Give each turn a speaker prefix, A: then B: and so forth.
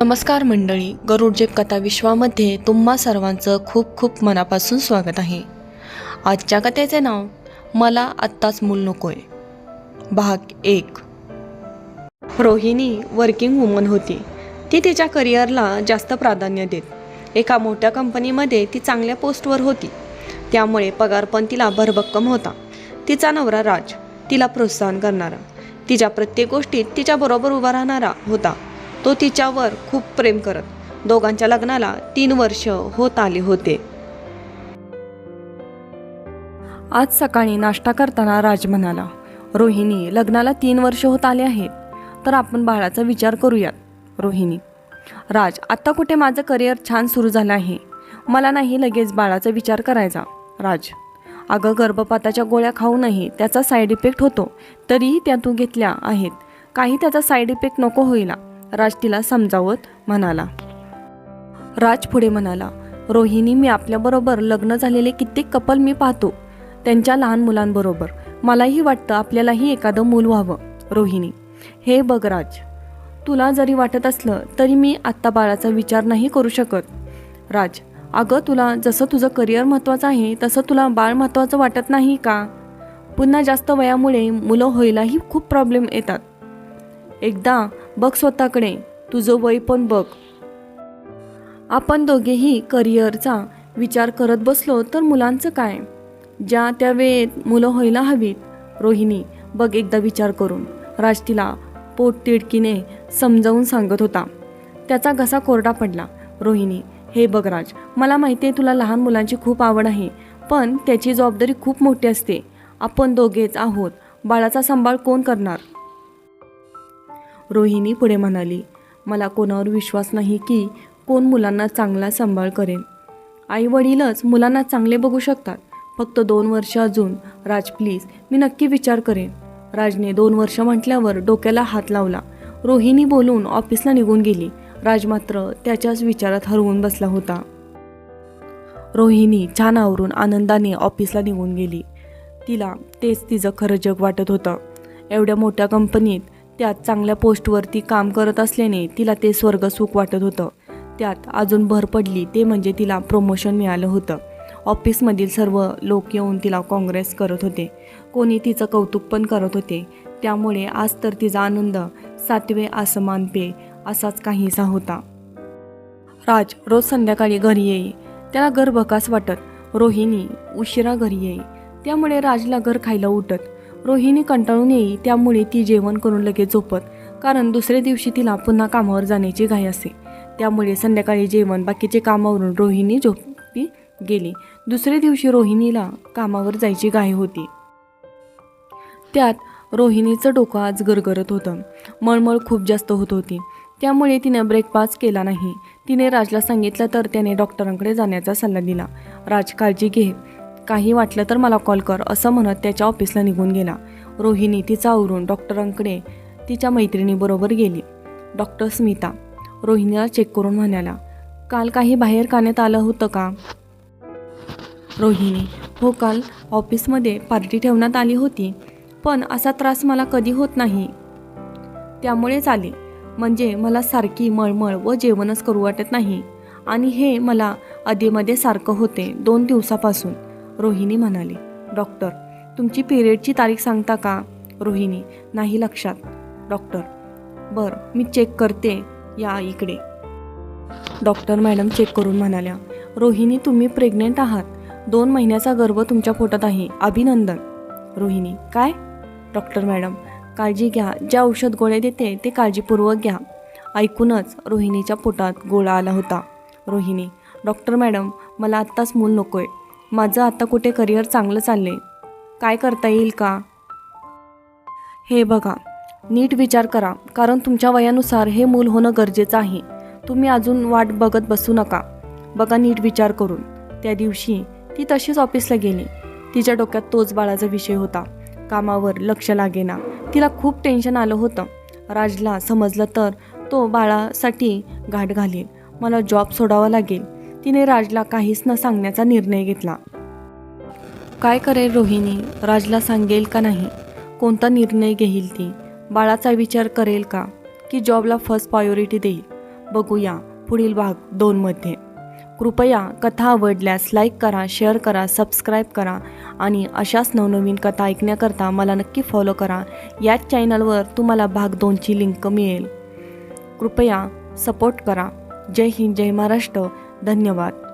A: नमस्कार मंडळी गरुडजेप कथा विश्वामध्ये तुम्हा सर्वांचं खूप खूप मनापासून स्वागत आहे. आजच्या कथेचे नाव मला आत्ताच मूल नकोय. भाग एक. रोहिणी वर्किंग वुमन होती. ती तिच्या करिअरला जास्त प्राधान्य देत. एका मोठ्या कंपनीमध्ये ती चांगल्या पोस्टवर होती. त्यामुळे पगार पण तिला भरभक्कम होता. तिचा नवरा राज तिला प्रोत्साहन करणारा. तिच्या प्रत्येक गोष्टीत तिच्याबरोबर उभा राहणारा होता. तो तिच्यावर खूप प्रेम करत. दोघांच्या लग्नाला तीन वर्ष होत आले होते. आज सकाळी नाश्ता करताना राज म्हणाला रोहिणी लग्नाला तीन वर्ष होत आले आहेत. तर आपण बाळाचा विचार करूयात रोहिणी. राज आत्ता कुठे माझं करिअर छान सुरू झालं आहे? मला नाही लगेच बाळाचा विचार करायचा. राज अगं गर्भपाताच्या गोळ्या खाऊ नाही त्याचा साईड इफेक्ट होतो. तरीही त्या तू घेतल्या आहेत. काही त्याचा साईड इफेक्ट नको होईला राज तिला समजावत म्हणाला. राज पुढे म्हणाला रोहिणी मी आपल्याबरोबर लग्न झालेले कित्येक कपल मी पाहतो. त्यांच्या लहान मुलांबरोबर मलाही वाटतं आपल्यालाही एखादं मूल व्हावं. रोहिणी हे बघ राज. तुला जरी वाटत असलं तरी मी आत्ता बाळाचा विचार नाही करू शकत. राज अगं तुला जसं तुझं करिअर महत्त्वाचं आहे तसं तुला बाळ महत्त्वाचं वाटत नाही का? पुन्हा जास्त वयामुळे मुलं व्हायलाही खूप प्रॉब्लेम येतात. एकदा बघ स्वतःकडे तुझं वय पण बघ. आपण दोघेही करिअरचा विचार करत बसलो तर मुलांचं काय? ज्या त्या वेळेत मुलं व्हायला हवीत. रोहिणी बघ एकदा विचार करून. राज तिला पोट तिडकीने समजावून सांगत होता. त्याचा घसा कोरडा पडला. रोहिणी हे बघ राज मला माहिती आहे तुला लहान मुलांची खूप आवड आहे पण त्याची जबाबदारी खूप मोठी असते. आपण दोघेच आहोत. बाळाचा सांभाळ कोण करणार? रोहिणी पुढे म्हणाली मला कोणावर विश्वास नाही की कोण मुलांना चांगला सांभाळ करेल आई वडीलच मुलांना चांगले बघू शकतात. फक्त दोन वर्ष अजून. राज प्लीज मी नक्की विचार करेन. राजने दोन वर्ष म्हटल्यावर डोक्याला हात लावला. रोहिणी बोलून ऑफिसला निघून गेली. राज मात्र त्याच्याच विचारात हरवून बसला होता. रोहिणी छान आवरून आनंदाने ऑफिसला निघून गेली. तिला तेच तिचं खरं जग वाटत होतं. एवढ्या मोठ्या कंपनीत त्यात चांगल्या पोस्टवरती काम करत असल्याने तिला ते स्वर्ग सुख वाटत होतं. त्यात अजून भर पडली ते म्हणजे तिला प्रमोशन मिळालं होतं. ऑफिसमधील सर्व लोक येऊन तिला काँग्रेस करत होते. कोणी तिचं कौतुक पण करत होते. त्यामुळे आज तर तिचा आनंद सातवे आसमान पे असाच काहीसा होता. राज रोज संध्याकाळी घरी येई. त्याला घर बकास वाटत रोहिणी उशिरा घरी येई. त्यामुळे राजला घर खायला उठत रोहिणी कंटाळून येई त्यामुळे ती जेवण करून लगेच झोपत. कारण दुसऱ्या दिवशी तिला पुन्हा कामावर जाण्याची घाई असे त्यामुळे संध्याकाळी जेवण बाकीचे कामावरून रोहिणी झोपी गेली. दुसऱ्या दिवशी रोहिणीला कामावर जायची घाई होती. त्यात रोहिणीचं डोकं आज गरगरत होतं. मळमळ खूप जास्त होत होती. त्यामुळे तिने ब्रेकफास्ट केला नाही. तिने राजला सांगितलं तर त्याने डॉक्टरांकडे जाण्याचा सल्ला दिला. राज काळजी घे. काही वाटलं तर मला कॉल कर असं म्हणत त्याच्या ऑफिसला निघून गेला. रोहिणी तिचा आवरून डॉक्टरांकडे तिच्या मैत्रिणीबरोबर गेली. डॉक्टर स्मिता रोहिणीला चेक करून म्हणाला काल काही बाहेर काण्यात आलं होतं का? रोहिणी हो काल ऑफिसमध्ये पार्टी ठेवण्यात आली होती पण असा त्रास मला कधी होत नाही. त्यामुळेच आले. म्हणजे मला सारखी मळमळ व जेवणच करू वाटत नाही. आणि हे मला अधेमध्ये सारखं होते दोन दिवसापासून. रोहिणी म्हणाली डॉक्टर तुमची पिरियडची तारीख सांगता का? रोहिणी नाही लक्षात. डॉक्टर. बरं मी चेक करते या इकडे. डॉक्टर मॅडम चेक करून म्हणाल्या रोहिणी तुम्ही प्रेग्नेंट आहात. दोन महिन्याचा गर्भ तुमच्या पोटात आहे. अभिनंदन. रोहिणी काय? डॉक्टर मॅडम काळजी घ्या. ज्या औषध गोळ्या देते ते काळजीपूर्वक घ्या. ऐकूनच रोहिणीच्या पोटात गोळा आला होता. रोहिणी डॉक्टर मॅडम मला आत्ताच मूल नको आहे माझं आता कुठे करिअर चांगलं चाललं आहे काय करता येईल का? हे बघा नीट विचार करा कारण तुमच्या वयानुसार हे मूल होणं गरजेचं आहे. तुम्ही अजून वाट बघत बसू नका. बघा नीट विचार करून. त्या दिवशी ती तशीच ऑफिसला गेली. तिच्या डोक्यात तोच बाळाचा विषय होता. कामावर लक्ष लागेना. तिला खूप टेन्शन आलं होतं. राजला समजलं तर तो बाळासाठी गाठ घालेल मला जॉब सोडावा लागेल. तिने राजला काहीच न सांगण्याचा निर्णय घेतला. काय करेल रोहिणी? राजला सांगेल का नाही? कोणता निर्णय घेईल ती? बाळाचा विचार करेल का? की जॉबला फर्स्ट प्रायोरिटी देईल? बघूया. पुढील भाग दोनमध्ये कृपया कथा आवडल्यास लाईक करा शेअर करा सबस्क्राईब करा आणि अशाच नवनवीन कथा ऐकण्याकरता मला नक्की फॉलो करा. याच चॅनलवर तुम्हाला भाग दोनची लिंक मिळेल. कृपया सपोर्ट करा. जय हिंद जय महाराष्ट्र. धन्यवाद.